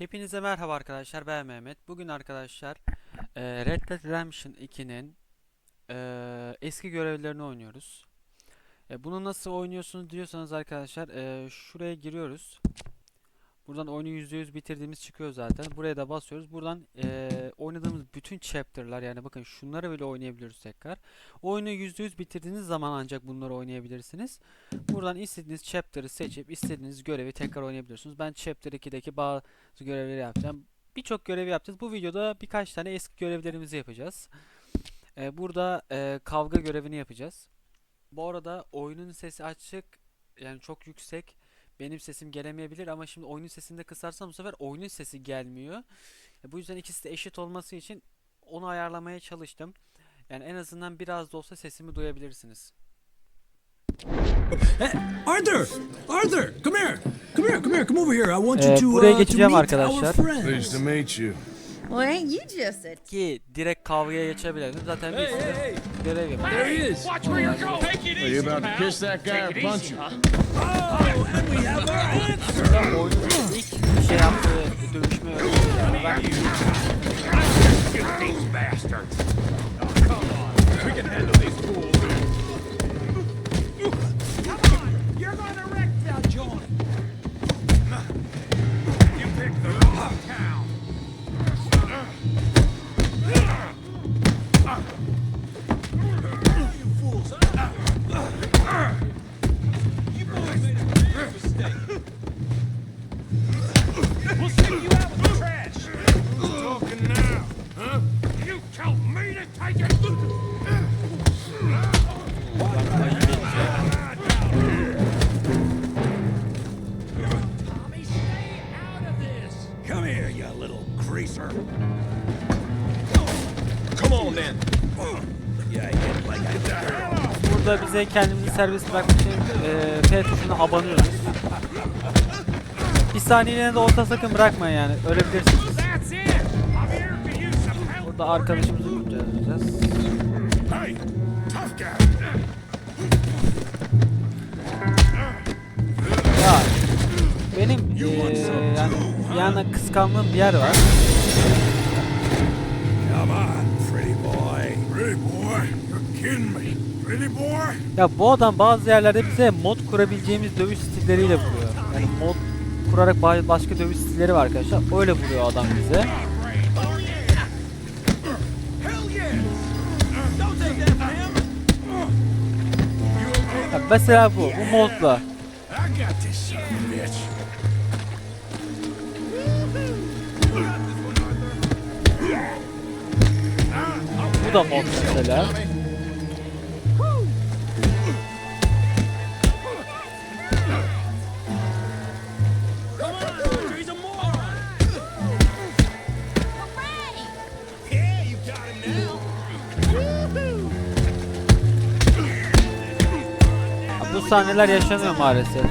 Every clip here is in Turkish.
Hepinize merhaba arkadaşlar ben Mehmet. Bugün arkadaşlar eee, Red Dead Redemption 2'nin eee, eski görevlerini oynuyoruz. E, bunu nasıl oynuyorsunuz diyorsanız arkadaşlar eee, şuraya giriyoruz. Buradan oyunu %100 bitirdiğimiz çıkıyor zaten. Buraya da basıyoruz. Buradan eee, oynadığımız bütün chapter'lar yani bakın şunları bile oynayabiliyoruz tekrar. Oyunu %100 bitirdiğiniz zaman ancak bunları oynayabilirsiniz. Buradan istediğiniz chapter'ı seçip istediğiniz görevi tekrar oynayabiliyorsunuz. Ben chapter 2'deki bazı görevleri yapacağım. Birçok görevi yapacağız. Bu videoda birkaç tane eski görevlerimizi yapacağız. Ee, burada e, kavga görevini yapacağız. Bu arada oyunun sesi açık. Yani çok yüksek. Benim sesim gelemeyebilir ama şimdi oyunun sesini de kısarsam bu sefer oyunun sesi gelmiyor. E, bu yüzden ikisi de eşit olması için onu ayarlamaya çalıştım. Yani en azından biraz da olsa sesimi duyabilirsiniz. Hey, Arthur! Arthur! Come here! Come here, come here, come over here. I want you Ee, to, buraya uh, to geçeceğim meet arkadaşlar. our friends. Pleased to meet you. Well, ain't you just a Ki direkt kavgaya geçebilirim. Zaten bir sürü görev yapacağız. There he is. Watch where you're going. Take it Are easy, you about to kiss that guy or punch him? Oh, and we have our answer. oyunun ilk şey yaptığı dövüşme öğretmeni. Ben burada bize kendimizi serbest bırakmak için e, P tuşuna abanıyoruz. Bir saniyeliğine de orta sakın bırakmayın yani. Ölebilirsiniz. Burada arkadaşımızı guy. Ya benim e, yani bir yana kıskandığım bir yer var. Ya bu adam bazı yerlerde bize mod kurabileceğimiz dövüş stilleriyle vuruyor. Yani mod kurarak ba- başka dövüş stilleri var arkadaşlar. Öyle vuruyor adam bize. Ya mesela bu, bu modla. Bu da mod mesela. Bu sahneler yaşanıyor maalesef.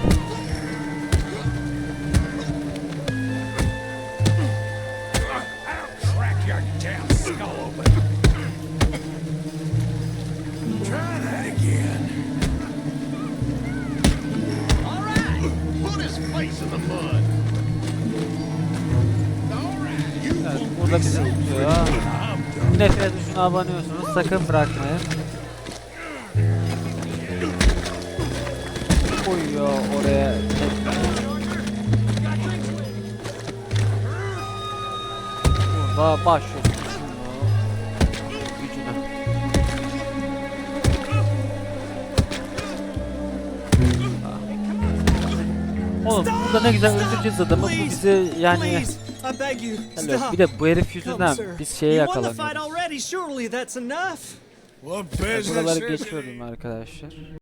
Evet, burada bizi tutuyor. Done. Nefret tuşuna abanıyorsunuz. Sakın bırakmayın. Koyuyor oraya. Burada başlıyorsunuz. Oğlum burada ne güzel öldüreceğiz adamı. Bu bize yani Hello. Bir de bu herif yüzünden biz şeye yakalanıyoruz. already. Surely that's enough. What business Buraları geçiyorum arkadaşlar.